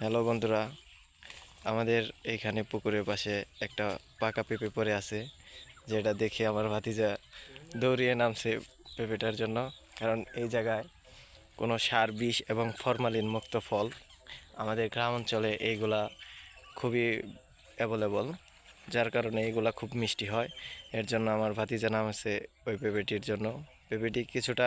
Hello বন্ধুরা, আমাদের এইখানে পুকুরের পাশে একটা পাকা পেঁপে পড়ে আছে, যেটা দেখে আমার ভাতিজা দৌড়িয়ে নামছে পেঁপেটার জন্য, কারণ এই জায়গায় কোনো সার, বিষ এবং ফরমালিন মুক্ত ফল আমাদের গ্রাম অঞ্চলে এইগুলা খুবই অ্যাভেলেবল যার কারণে এইগুলা খুব মিষ্টি হয়। এর জন্য আমার ভাতিজা নাম আছে ওই পেঁপেটির জন্য। পেঁপেটি কিছুটা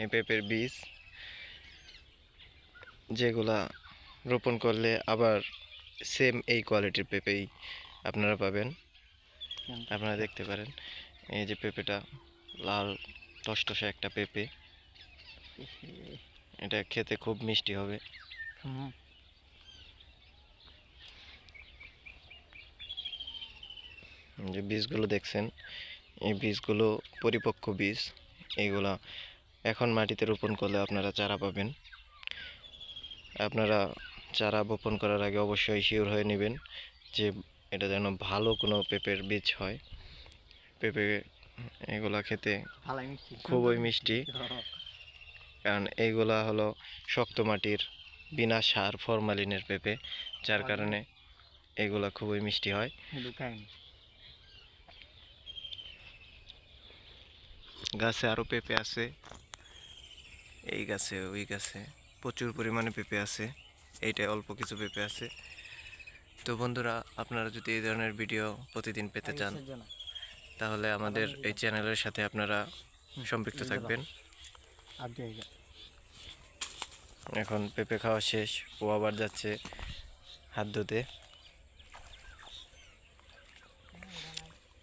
এই পেঁপের বীজ যেগুলা রোপণ করলে আবার সেম এই কোয়ালিটির পেঁপেই আপনারা পাবেন। আপনারা দেখতে পারেন এই যে পেঁপেটা লাল টসটসে একটা পেঁপে। এটা খেতে খুব মিষ্টি হবে। যে বীজগুলো দেখছেন এই বীজগুলো পরিপক্ক বীজ এইগুলা এখন মাটিতে রোপণ করলে আপনারা চারা পাবেন। আপনারা চারা বপন করার আগে অবশ্যই শিওর হয়ে নেবেন যে এটা যেন ভালো কোনো পেঁপের বীজ হয়। পেঁপে এগুলা খেতে খুবই মিষ্টি। কারণ এইগুলা হলো শক্ত মাটির বিনা সার ফরমালিনের পেঁপে যার কারণে এগুলা খুবই মিষ্টি হয়। গাছে আরও পেঁপে আছে। এই গাছে ওই গাছে। প্রচুর পরিমাণে পেঁপে আছে। এইটায় অল্প কিছু পেঁপে আছে। তো বন্ধুরা আপনারা যদি এই ধরনের ভিডিও প্রতিদিন পেতে চান তাহলে আমাদের এই চ্যানেলের সাথে আপনারা সম্পৃক্ত থাকবেন। এখন পেঁপে খাওয়া শেষ ও আবার যাচ্ছে হাত ধুতে।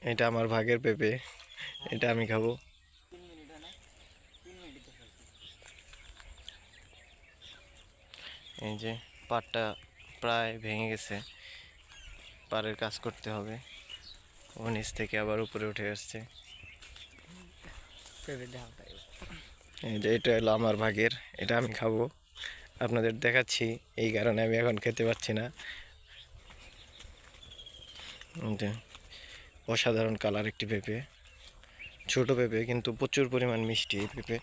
এটা আমার ভাগের পেঁপে এটা আমি খাব। এই যে পাটটা প্রায় ভেঙে গেছে। পাড়ের কাজ করতে হবে। ও নিচ থেকে আবার উপরে উঠে আসছে। এই যে এটা হলো আমার ভাগের। এটা আমি খাব। আপনাদের দেখাচ্ছি। এই কারণে আমি এখন খেতে পারছি না। অসাধারণ কালার একটি পেঁপে। ছোট পেঁপে কিন্তু প্রচুর পরিমাণ মিষ্টি এই পেঁপে।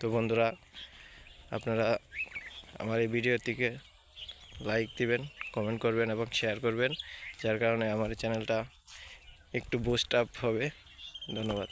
তো বন্ধুরা আপনারা আমার এই ভিডিওটিকে লাইক দিবেন, কমেন্ট করবেন এবং শেয়ার করবেন, যার কারণে আমার চ্যানেলটা একটু বুস্ট আপ হবে। ধন্যবাদ।